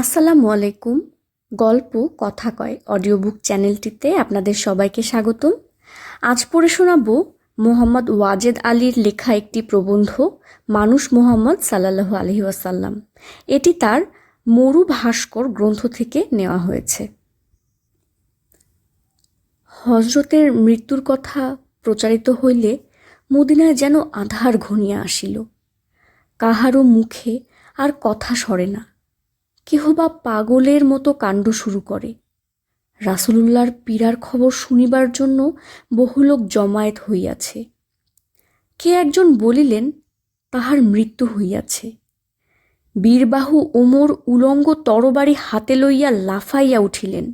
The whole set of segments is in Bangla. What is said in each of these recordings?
আসসালামু আলাইকুম। গল্প, কথা কয় অডিও বুক চ্যানেলটিতে আপনাদের সবাইকে স্বাগতম। আজ পড়ে শোনাব মোহাম্মদ ওয়াজেদ আলীর লেখা একটি প্রবন্ধ, মানুষ মোহাম্মদ সাল্লাল্লাহু আলহি ওয়াসাল্লাম। এটি তার মরু ভাস্কর গ্রন্থ থেকে নেওয়া হয়েছে। হজরতের মৃত্যুর কথা প্রচারিত হইলে মদিনায় যেন আধার ঘনিয়া আসিল। কাহারও মুখে আর কথা সরে না। কেহ বা পাগলের মতো কাণ্ড শুরু করে। রাসুলুল্লাহর পীড়ার খবর শুনিবার জন্য বহু লোক জমায়েত হইয়াছে। কে একজন বলিলেন, তাহার মৃত্যু হইয়াছে। বীরবাহু ওমর উলঙ্গ তরবারি হাতে লইয়া লাফাইয়া উঠিলেন।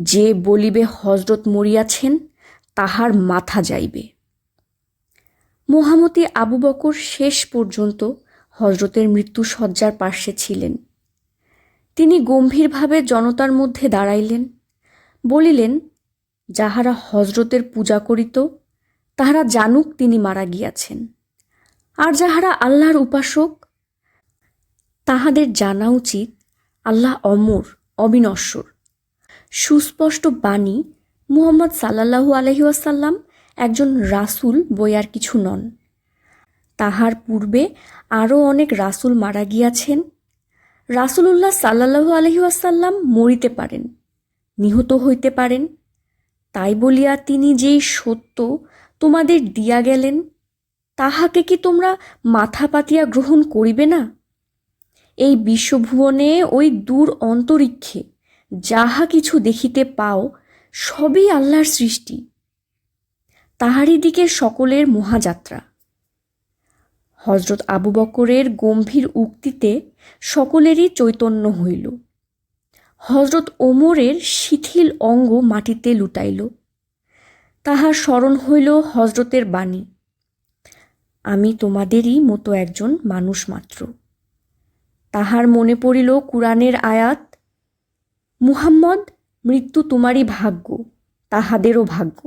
যে বলিবে হজরত মরিয়াছেন, তাহার মাথা যাইবে। মোহামতি আবু বকর শেষ পর্যন্ত হজরতের মৃত্যু শয্যার পার্শ্বে ছিলেন। তিনি গম্ভীরভাবে জনতার মধ্যে দাঁড়াইলেন, বলিলেন, যাহারা হজরতের পূজা করিত, তাহারা জানুক তিনি মারা গিয়াছেন। আর যাহারা আল্লাহর উপাসক, তাহাদের জানা উচিত আল্লাহ অমর, অবিনশ্বর। সুস্পষ্ট বাণী, মুহাম্মদ সাল্লাহু আলহিউসাল্লাম একজন রাসুল বই আর কিছু নন। তাহার পূর্বে আরও অনেক রাসুল মারা গিয়াছেন রাসুলুল্লাহ সাল্লাহু আলহিউসাল্লাম মরিতে পারেন, নিহত হইতে পারেন। তাই বলিয়া তিনি যেই সত্য তোমাদের দিয়া গেলেন, তাহাকে কি তোমরা মাথা পাতিয়া গ্রহণ করিবে না? এই বিশ্বভুবনে ওই দূর অন্তরিক্ষে যাহা কিছু দেখিতে পাও, সবই আল্লাহর সৃষ্টি। তাহারই দিকে সকলের মহাযাত্রা। হজরত আবু বকরের গম্ভীর উক্তিতে সকলেরই চৈতন্য হইল। হজরত ওমরের শিথিল অঙ্গ মাটিতে লুটাইল। তাহার স্মরণ হইল হজরতের বাণী, আমি তোমাদেরই মতো একজন মানুষ মাত্র। তাহার মনে পড়িল কুরআনের আয়াত, মুহাম্মদ, মৃত্যু তোমারই ভাগ্য, তাহাদেরও ভাগ্য।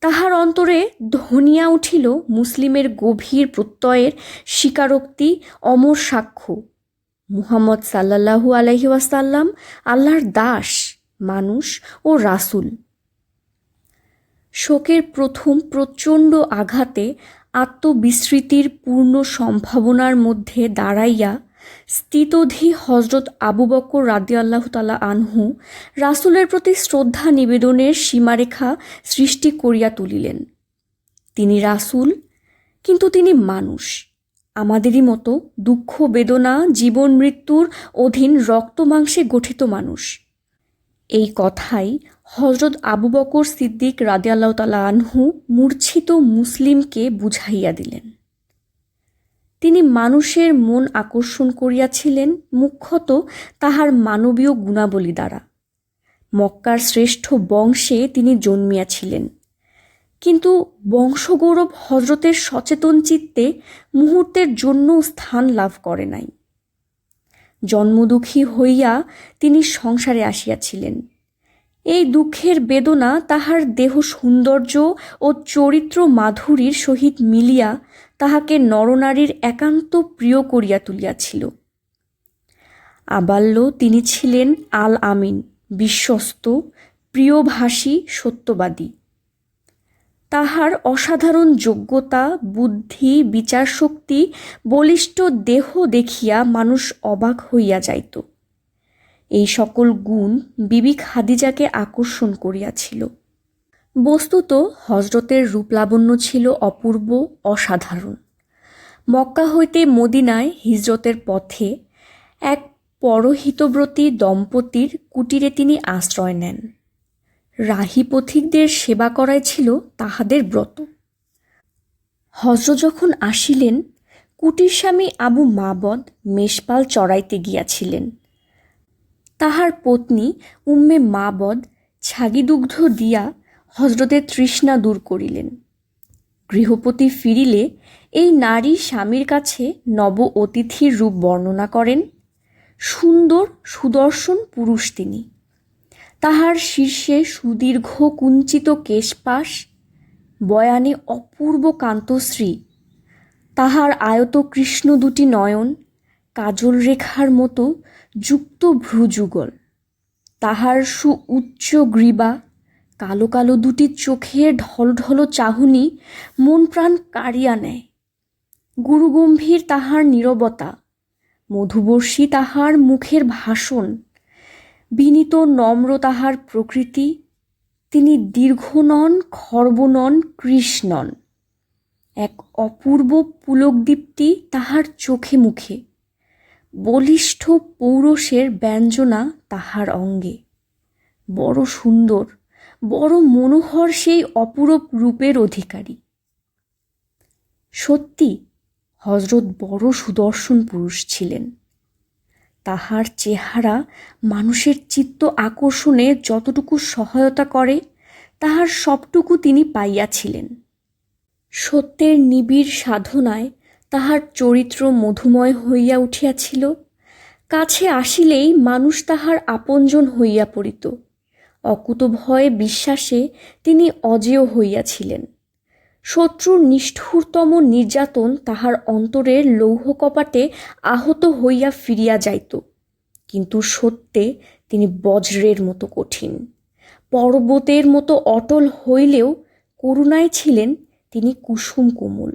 তাহার অন্তরে ধনিয়া উঠিল মুসলিমের গভীর প্রত্যয়ের স্বীকারোক্তি, অমর সাক্ষ্য। মুহাম্মদ সাল্লাহু আলহি ওয়াসাল্লাম আল্লাহর দাস, মানুষ ও রাসুল। শোকের প্রথম প্রচণ্ড আঘাতে আত্মবিস্মৃতির পূর্ণ সম্ভাবনার মধ্যে দাঁড়াইয়া স্থিতধি হজরত আবু বকর রাদি আল্লাহ তালা আনহু রাসুলের প্রতি শ্রদ্ধা নিবেদনের সীমারেখা সৃষ্টি করিয়া তুলিলেন। তিনি রাসুল, কিন্তু তিনি মানুষ। আমাদেরই মতো দুঃখ, বেদনা, জীবন, মৃত্যুর অধীন রক্ত মাংসে গঠিত মানুষ। এই কথাই হজরত আবু বকর সিদ্দিক রাদে আল্লাহ তালা আনহু মূর্ছিত মুসলিমকে বুঝাইয়া দিলেন। তিনি মানুষের মন আকর্ষণ করিয়াছিলেন, মুখ্যত তাহার মানবীয় গুণাবলী দ্বারা। মক্কার শ্রেষ্ঠ বংশে তিনি জন্মিয়াছিলেন। কিন্তু বংশগৌরব হজরতের সচেতন চিত্তে মুহূর্তের জন্য স্থান লাভ করে নাই। জন্মদুঃখী হইয়া তিনি সংসারে আসিয়াছিলেন। এই দুঃখের বেদনা তাহার দেহ সৌন্দর্য ও চরিত্র মাধুরীর সহিত মিলিয়া তাহাকে নরনারীর একান্ত প্রিয় করিয়া তুলিয়াছিল। আবাল্য তিনি ছিলেন আল আমিন বিশ্বস্ত, প্রিয়ভাষী, সত্যবাদী। তাহার অসাধারণ যোগ্যতা, বুদ্ধি, বিচারশক্তি, বলিষ্ঠ দেহ দেখিয়া মানুষ অবাক হইয়া যাইত। এই সকল গুণ বিবি খাদিজাকে আকর্ষণ করিয়াছিল। বস্তুত হজরতের রূপলাবণ্য ছিল অপূর্ব, অসাধারণ। মক্কা হইতে মদিনায় হিজরতের পথে এক পরহিতব্রতী দম্পতির কুটিরে তিনি আশ্রয় নেন। রাহি পথিকদের সেবা করাই ছিল তাহাদের ব্রত। হজরত যখন আসিলেন, কুটির স্বামী আবু মাবদ মেষপাল চড়াইতে গিয়াছিলেন। তাহার পত্নী উম্মে মাবদ ছাগিদুগ্ধ দিয়া হজরতের তৃষ্ণা দূর করিলেন। গৃহপতি ফিরিলে এই নারী স্বামীর কাছে নব অতিথির রূপ বর্ণনা করেন। সুন্দর সুদর্শন পুরুষ তিনি। তাহার শীর্ষে সুদীর্ঘ কুঞ্চিত কেশপাশ, বয়ানে অপূর্ব কান্তশ্রী, তাহার আয়ত কৃষ্ণ দুটি নয়ন, কাজল রেখার মতো যুক্ত ভ্রুযুগল, তাহার সু উচ্চ গ্রীবা কালো কালো দুটি চোখের ঢলঢলো চাহনি মন প্রাণ কাড়িয়া নেয়। গুরুগম্ভীর তাহার নীরবতা, মধুবর্ষী তাহার মুখের ভাষণ, বিনীত নম্র তাহার প্রকৃতি, তিনি দীর্ঘ নন, খর্ব নন, কৃষ নন। এক অপূর্ব পুলকদীপ্তি তাহার চোখে মুখে, বলিষ্ঠ পৌরষের ব্যঞ্জনা তাহার অঙ্গে। বড় সুন্দর বড় মনোহর সেই অপূরব রূপের অধিকারী। সত্যি হজরত বড় সুদর্শন পুরুষ ছিলেন। তাহার চেহারা মানুষের চিত্ত আকর্ষণে যতটুকু সহায়তা করে, তাহার সবটুকু তিনি পাইয়াছিলেন। সত্যের নিবিড় সাধনায় তাহার চরিত্র মধুময় হইয়া উঠিয়াছিল। কাছে আসিলেই মানুষ তাহার আপনজন হইয়া পড়িত। অকুতভয় বিশ্বাসে তিনি অজেয় হইয়াছিলেন। শত্রুর নিষ্ঠুরতম নির্যাতন তাহার অন্তরের লৌহ কপাটে আহত হইয়া ফিরিয়া যাইত, কিন্তু সত্যে তিনি বজ্রের মতো কঠিন। পর্বতের মতো অটল হইলেও করুণায় ছিলেন তিনি কুসুম কোমল।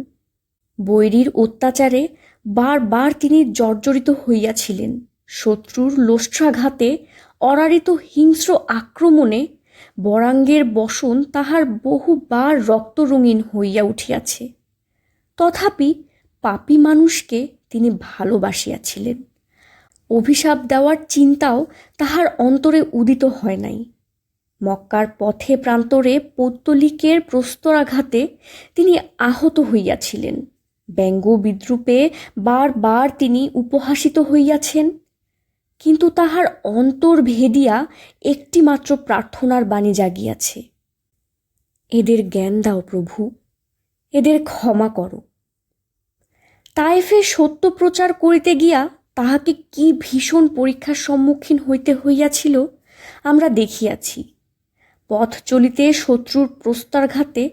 বৈরীর অত্যাচারে বারবার তিনি জর্জরিত হইয়াছিলেন। শত্রুর লোষ্ঠাঘাতে অরারিত হিংস্র আক্রমণে বরাঙ্গের বসন তাহার বহুবার রক্তরঙিন হইয়া উঠিয়াছে। তথাপি পাপী মানুষকে তিনি ভালোবাসিয়াছিলেন। অভিশাপ দেওয়ার চিন্তাও তাহার অন্তরে উদিত হয় নাই। মক্কার পথে প্রান্তরে পৌত্তলিকের প্রস্তরাঘাতে তিনি আহত হইয়াছিলেন। ব্যঙ্গ বিদ্রুপে বারবার তিনি উপহাসিত হইয়াছেন। কিন্তু তাহার অন্তর ভেদিয়া একটিমাত্র প্রার্থনার বাণী জাগিয়াছে। এদের জ্ঞান দাও প্রভু, এদের ক্ষমা করো। তাইফে সত্য প্রচার করিতে গিয়া তাহাকে কি ভীষণ পরীক্ষার সম্মুখীন হইতে হইয়াছিল, আমরা দেখিয়াছি। পথ চলিতে শত্রুর প্রস্তরঘাতে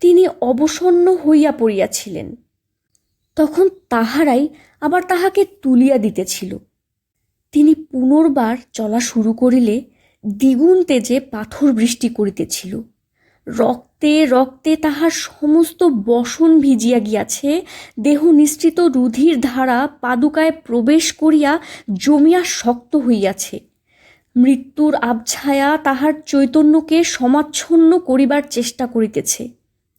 তিনি অবসন্ন হইয়া পড়িয়াছিলেন। তখন তাহারাই আবার তাহাকে তুলিয়া দিতেছিল। তিনি পুনর্বার চলা শুরু করিলে দ্বিগুণ তেজে পাথর বৃষ্টি করিতেছিল। রক্তে রক্তে তাহার সমস্ত বসন ভিজিয়া গিয়াছে, দেহ নিশ্চিত রুধির ধারা পাদুকায় প্রবেশ করিয়া জমিয়া শক্ত হইয়াছে। মৃত্যুর আবছায়া তাহার চৈতন্যকে সমাচ্ছন্ন করিবার চেষ্টা করিতেছে।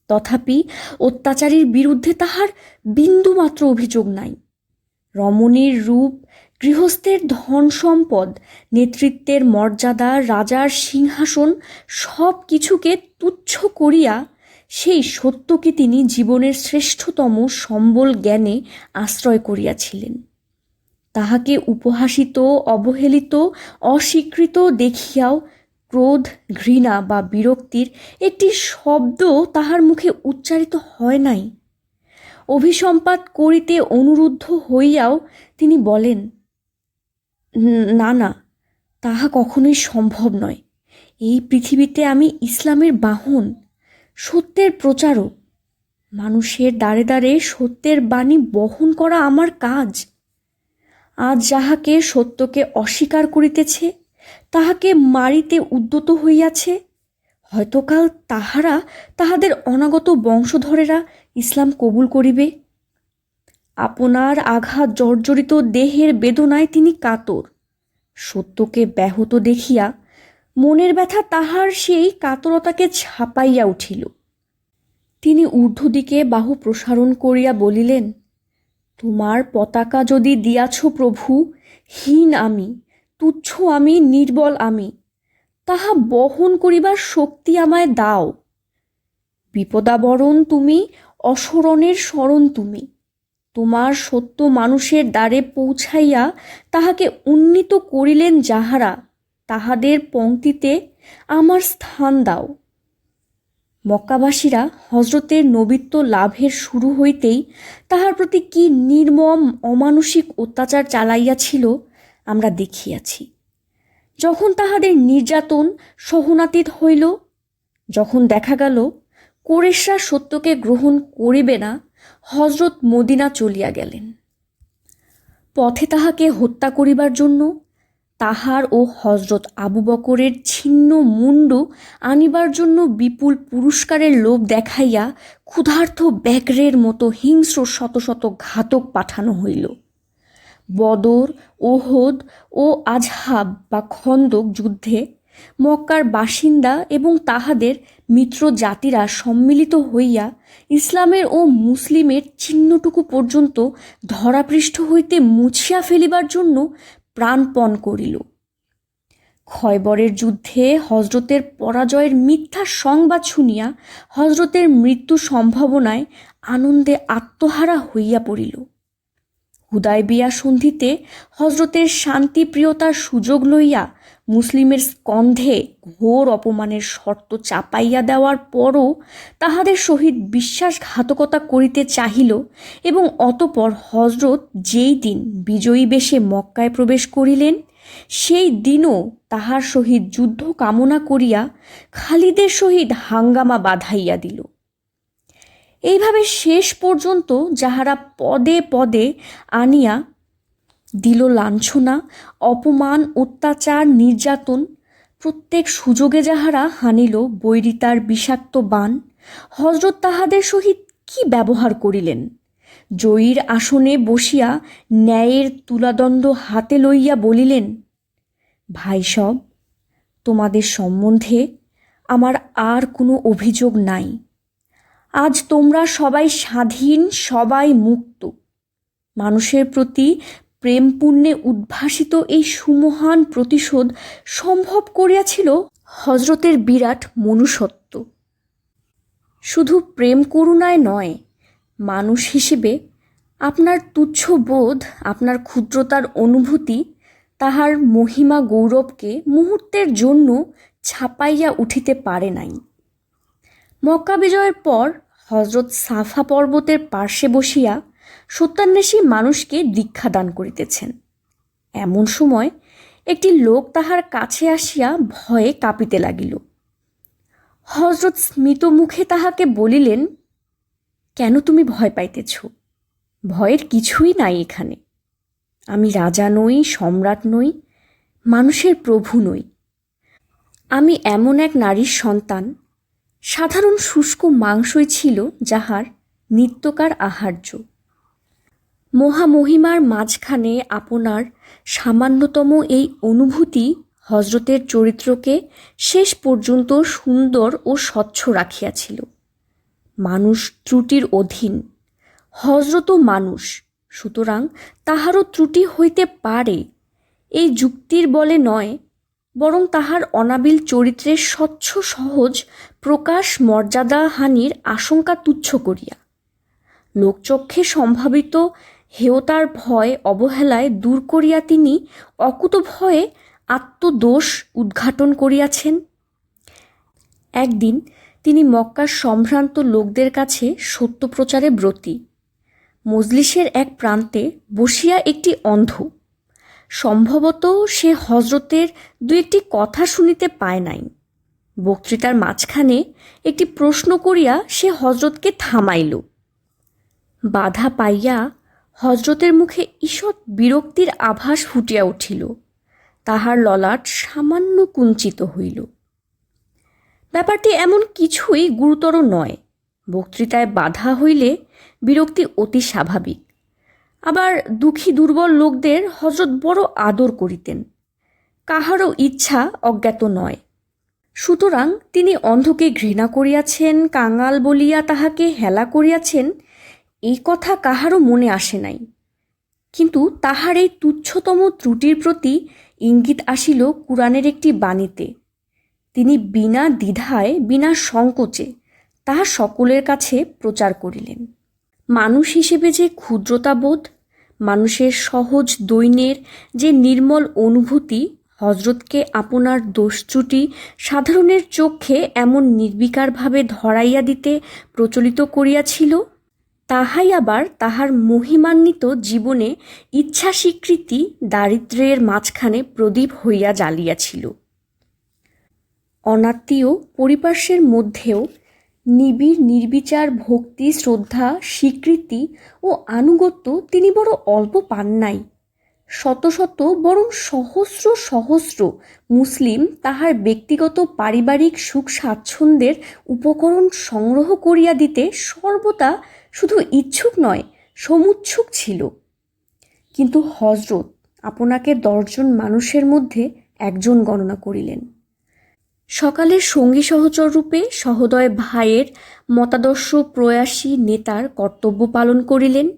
তথাপি অত্যাচারীর বিরুদ্ধে তাহার বিন্দুমাত্র অভিযোগ নাই। রমণীর রূপ গৃহস্থের ধন সম্পদ নেতৃত্বের মর্যাদা, রাজার সিংহাসন সব কিছুকে তুচ্ছ করিয়া সেই সত্যকে তিনি জীবনের শ্রেষ্ঠতম সম্বল জ্ঞানে আশ্রয় করিয়াছিলেন। তাহাকে উপহাসিত, অবহেলিত, অস্বীকৃত দেখিয়াও ক্রোধ, ঘৃণা বা বিরক্তির একটি শব্দ তাহার মুখে উচ্চারিত হয় নাই। অভিসম্পাত করিতে অনুরুদ্ধ হইয়াও তিনি বলেন না না, তাহা কখনোই সম্ভব নয়। এই পৃথিবীতে আমি ইসলামের বাহন, সত্যের প্রচারক। মানুষের দ্বারে দ্বারে সত্যের বাণী বহন করা আমার কাজ। আজ যাহাকে সত্যকে অস্বীকার করিতেছে, তাহাকে মারিতে উদ্যত হইয়াছে হয়তো কাল তাহারা তাহাদের অনাগত বংশধরেরা ইসলাম কবুল করিবে। আপনার আঘাত জর্জরিত দেহের বেদনায় তিনি কাতর। সত্যকে ব্যাহত দেখিয়া মনের ব্যথা তাহার সেই কাতরতাকে ছাপাইয়া উঠিল। তিনি ঊর্ধ্বদিকে বাহু প্রসারণ করিয়া বলিলেন, তোমার পতাকা যদি দিয়াছ প্রভু, হীন আমি, তুচ্ছ আমি, নির্বল আমি, তাহা বহন করিবার শক্তি আমায় দাও। বিপদাবরণ তুমি, অসরণের স্মরণ তুমি তোমার সত্য মানুষের দ্বারে পৌঁছাইয়া তাহাকে উন্নীত করিলেন যাহারা, তাহাদের পংক্তিতে আমার স্থান দাও। মক্কাবাসীরা হজরতের নবিত্ব লাভের শুরু হইতেই তাহার প্রতি কি নির্মম অমানসিক অত্যাচার চালাইয়াছিল, আমরা দেখিয়াছি। যখন তাহাদের নির্যাতন সহনাতীত হইল, যখন দেখা গেল, কোরেশরা সত্যকে গ্রহণ করিবে না হজরত মদিনা চলিয়া গেলেন। পথে তাহাকে হত্যা করিবার জন্য তাহার ও হজরত আবু বকরের ছিন্ন মুন্ডু আনিবার জন্য বিপুল পুরস্কারের লোভ দেখাইয়া ক্ষুধার্ত ব্যাঘ্রের মতো হিংস্র শত শত ঘাতক পাঠানো হইল। বদর, ওহদ ও আজহাব বা খন্দক যুদ্ধে মক্কার বাসিন্দা এবং তাহাদের মিত্র জাতিরা সম্মিলিত হইয়া ইসলামের ও মুসলিমের চিহ্নটুকু পর্যন্ত ধরাপৃষ্ঠ হইতে মুছিয়া ফেলিবার জন্য প্রাণপণ করিল। খয়বরের যুদ্ধে হজরতের পরাজয়ের মিথ্যা সংবাদ শুনিয়া হজরতের মৃত্যু সম্ভাবনায় আনন্দে আত্মহারা হইয়া পড়িল। হুদায়বিয়া সন্ধিতে হজরতের শান্তিপ্রিয়তার সুযোগ লইয়া মুসলিমের স্কন্ধে ঘোর অপমানের শর্ত চাপাইয়া দেওয়ার পরও তাহাদের সহিত বিশ্বাসঘাতকতা করিতে চাহিল এবং অতপর হজরত যেই দিন বিজয়ী বেশে মক্কায় প্রবেশ করিলেন, সেই দিনও তাহার সহিত যুদ্ধ কামনা করিয়া খালিদের সহিত হাঙ্গামা বাধাইয়া দিল। এইভাবে শেষ পর্যন্ত যাহারা পদে পদে আনিয়া দিল লাঞ্ছনা, অপমান, অত্যাচার, নির্যাতন। প্রত্যেক সুযোগে যাহারা হানিল বৈরিতার বিষাক্ত বান হজরত তাহাদের সহিত কি ব্যবহার করিলেন? জয়ীর আসনে বসিয়া ন্যায়ের তুলাদণ্ড হাতে লইয়া বলিলেন, ভাই সব, তোমাদের সম্বন্ধে আমার আর কোনো অভিযোগ নাই। আজ তোমরা সবাই স্বাধীন, সবাই মুক্ত। মানুষের প্রতি প্রেম পুণ্যে উদ্ভাসিত এই সুমহান প্রতিশোধ সম্ভব করিয়াছিল হজরতের বিরাট মনুষ্যত্ব। শুধু প্রেম করুণায় নয়, মানুষ হিসেবে আপনার তুচ্ছ বোধ, আপনার ক্ষুদ্রতার অনুভূতি, তাহার মহিমা গৌরবকে মুহূর্তের জন্য ছাপাইয়া উঠিতে পারে নাই। মক্কা বিজয়ের পর হজরত সাফা পর্বতের পার্শ্বে বসিয়া সত্যান্বেষী মানুষকে দীক্ষা দান করিতেছেন। এমন সময় একটি লোক তাহার কাছে আসিয়া ভয়ে কাঁপিতে লাগিল। হজরত স্মিত মুখে তাহাকে বলিলেন, কেন তুমি ভয় পাইতেছ? ভয়ের কিছুই নাই এখানে। আমি রাজা নই, সম্রাট নই, মানুষের প্রভু নই। আমি এমন এক নারীর সন্তান। সাধারণ শুষ্ক মাংসই ছিল যাহার নিত্যকার আহার্য। মহামহিমার মাঝখানে আপনার সামান্যতম এই অনুভূতি হজরতের চরিত্রকে শেষ পর্যন্ত সুন্দর ও স্বচ্ছ রাখিয়াছিল। মানুষ ত্রুটির অধীন হজরতও মানুষ, সুতরাং তাহারও ত্রুটি হইতে পারে। এই যুক্তির বলে নয়, বরং তাহার অনাবিল চরিত্রের স্বচ্ছ, সহজ, প্রকাশ মর্যাদাহানির আশঙ্কা তুচ্ছ করিয়া। লোকচক্ষে সম্ভাবিত হেয়তার ভয় অবহেলায় দূর করিয়া তিনি অকুত ভয়ে আত্মদোষ উদ্ঘাটন করিয়াছেন। একদিন তিনি মক্কার সম্ভ্রান্ত লোকদের কাছে সত্য প্রচারে ব্রতী। মজলিসের এক প্রান্তে বসিয়া একটি অন্ধ। সম্ভবত সে হজরতের দু একটি কথা শুনিতে পায় নাই। বক্তৃতার মাঝখানে একটি প্রশ্ন করিয়া সে হজরতকে থামাইল। বাধা পাইয়া হজরতের মুখে ঈষৎ বিরক্তির আভাস ফুটিয়া উঠিল। তাহার ললাট সামান্য কুঞ্চিত হইল। ব্যাপারটি এমন কিছুই গুরুতর নয়। বক্তৃতায় বাধা হইলে বিরক্তি অতি স্বাভাবিক। আবার দুঃখী দুর্বল লোকদের হজরত বড় আদর করিতেন। কাহারও ইচ্ছা অজ্ঞাত নয়। সুতরাং তিনি অন্ধকে ঘৃণা করিয়াছেন, কাঙাল বলিয়া তাহাকে হেলা করিয়াছেন এই কথা কাহারও মনে আসে নাই। কিন্তু তাহার এই তুচ্ছতম ত্রুটির প্রতি ইঙ্গিত আসিল কুরআনের একটি বাণীতে। তিনি বিনা দ্বিধায়, বিনা সংকোচে তাহা সকলের কাছে প্রচার করিলেন। মানুষ হিসেবে যে ক্ষুদ্রতাবোধ, মানুষের সহজ দৈন্যের যে নির্মল অনুভূতি হজরতকে আপনার দোষ ত্রুটি সাধারণের চক্ষে এমন নির্বিকারভাবে ধরাইয়া দিতে প্রচলিত করিয়াছিল তাহাই আবার তাহার মহিমান্বিত জীবনে ইচ্ছা স্বীকৃতি দারিদ্র্যের মাঝখানে প্রদীপ হইয়া জ্বালিয়াছিল। অনাত্মীয় পরিপার্শ্বের মধ্যেও নিবিড় নির্বিচার ভক্তি, শ্রদ্ধা, স্বীকৃতি ও আনুগত্য তিনি বড় অল্প পান নাই। শত শত বরং সহস্র সহস্র মুসলিম তাহার ব্যক্তিগত পারিবারিক সুখ স্বাচ্ছন্দ্যের উপকরণ সংগ্রহ করিয়া দিতে সর্বদা শুধু ইচ্ছুক নয় সমুচ্ছুক ছিল। কিন্তু হজরত আপনাকে দশজন মানুষের মধ্যে একজন গণনা করিলেন। সকালের সঙ্গী সহচর রূপে সহোদয় ভাইয়ের মতাদর্শ প্রয়াসী নেতার কর্তব্য পালন করিলেন।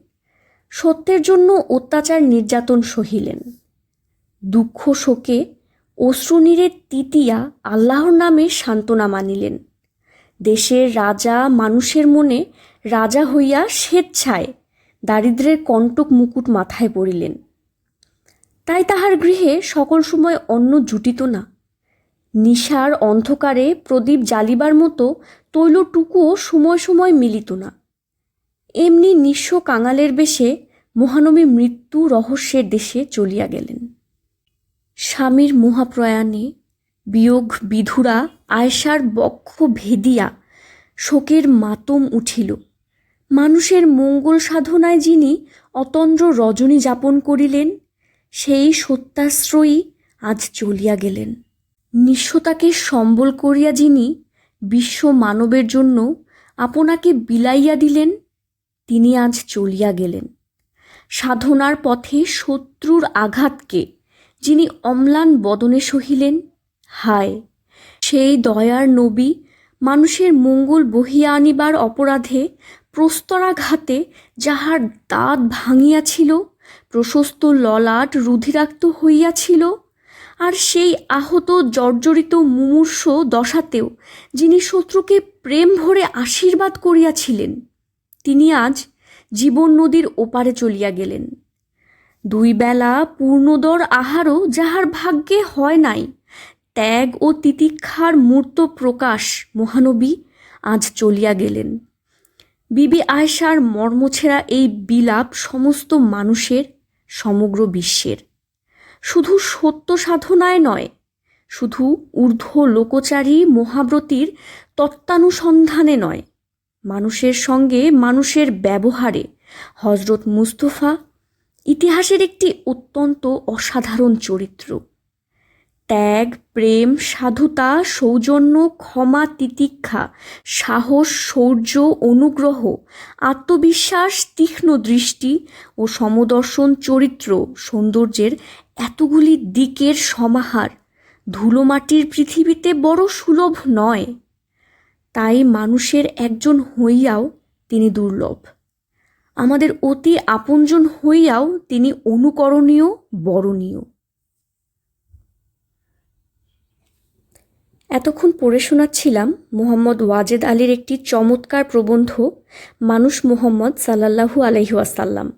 সত্যের জন্য অত্যাচার নির্যাতন সহিলেন। দুঃখ শোকে অশ্রুনীরের তিতিয়া আল্লাহর নামে সান্ত্বনা মানিলেন। দেশের রাজা মানুষের মনে রাজা হইয়া স্বেচ্ছায় দারিদ্রের কণ্টক মুকুট মাথায় পড়িলেন। তাই তাহার গৃহে সকল সময় অন্ন জুটিত না। নিশার অন্ধকারে প্রদীপ জ্বালিবার মতো তৈলটুকুও সময় সময় মিলিত না। এমনি নিঃস্ব কাঙালের বেশে মহানবী মৃত্যু রহস্যের দেশে চলিয়া গেলেন। স্বামীর মহাপ্রয়াণে বিয়োগ বিধুরা আয়সার বক্ষ ভেদিয়া শোকের মাতম উঠিল। মানুষের মঙ্গল সাধনায় যিনি অতন্দ্র রজনী যাপন করিলেন, সেই সত্যাশ্রয়ী আজ চলিয়া গেলেন। নিঃস্বতাকে সম্বল করিয়া যিনি বিশ্ব মানবের জন্য আপনাকে বিলাইয়া দিলেন, তিনি আজ চলিয়া গেলেন। সাধনার পথে শত্রুর আঘাতকে যিনি অম্লান বদনে সহিলেন, হায়! সেই দয়ার নবী মানুষের মঙ্গল বহিয়া আনিবার অপরাধে প্রস্তরাঘাতে যাহার দাঁত ভাঙিয়াছিল, প্রশস্ত ললাট রুধিরাক্ত হইয়াছিল, আর সেই আহত জর্জরিত মুমূর্ষ দশাতেও যিনি শত্রুকে প্রেম ভরে আশীর্বাদ করিয়াছিলেন, তিনি আজ জীবন নদীর ওপারে চলিয়া গেলেন। দুই বেলা পূর্ণদর আহারও যাহার ভাগ্যে হয় নাই ত্যাগ ও তিতিক্ষার মূর্ত প্রকাশ মহানবী আজ চলিয়া গেলেন। বিবি আয়সার মর্মছেরা এই বিলাপ সমস্ত মানুষের, সমগ্র বিশ্বের। শুধু সত্য সাধনায় নয়, শুধু ঊর্ধ্ব লোকচারী মহাব্রতীর তত্ত্বানুসন্ধানে নয়, মানুষের সঙ্গে মানুষের ব্যবহারে হজরত মুস্তফা ইতিহাসের একটি অত্যন্ত অসাধারণ চরিত্র। ত্যাগ, প্রেম, সাধুতা, সৌজন্য, ক্ষমা, তিতিক্ষা, সাহস, শৌর্য, অনুগ্রহ, আত্মবিশ্বাস, তীক্ষ্ণ দৃষ্টি ও সমদর্শন চরিত্র সৌন্দর্যের এতগুলি দিকের সমাহার। ধুলোমাটির পৃথিবীতে বড় সুলভ নয়। তাই মানুষের একজন হইয়াও তিনি দুর্লভ। আমাদের অতি আপনজন হইয়াও তিনি অনুকরণীয়, বরণীয়। এতক্ষণ পড়ে শোনাচ্ছিলাম মোহাম্মদ ওয়াজেদ আলীর একটি চমৎকার প্রবন্ধ, মানুষ মোহাম্মদ সাল্লাল্লাহু আলহিউসাল্লাম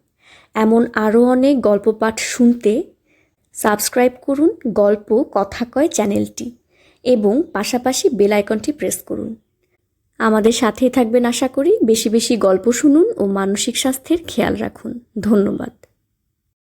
এমন আরও অনেক গল্প পাঠ শুনতে সাবস্ক্রাইব করুন গল্প কথা কয় চ্যানেলটি এবং পাশাপাশি বেল আইকনটি প্রেস করুন। আমাদের সাথেই থাকবেন আশা করি। বেশি বেশি গল্প শুনুন ও মানসিক স্বাস্থ্যের খেয়াল রাখুন। ধন্যবাদ।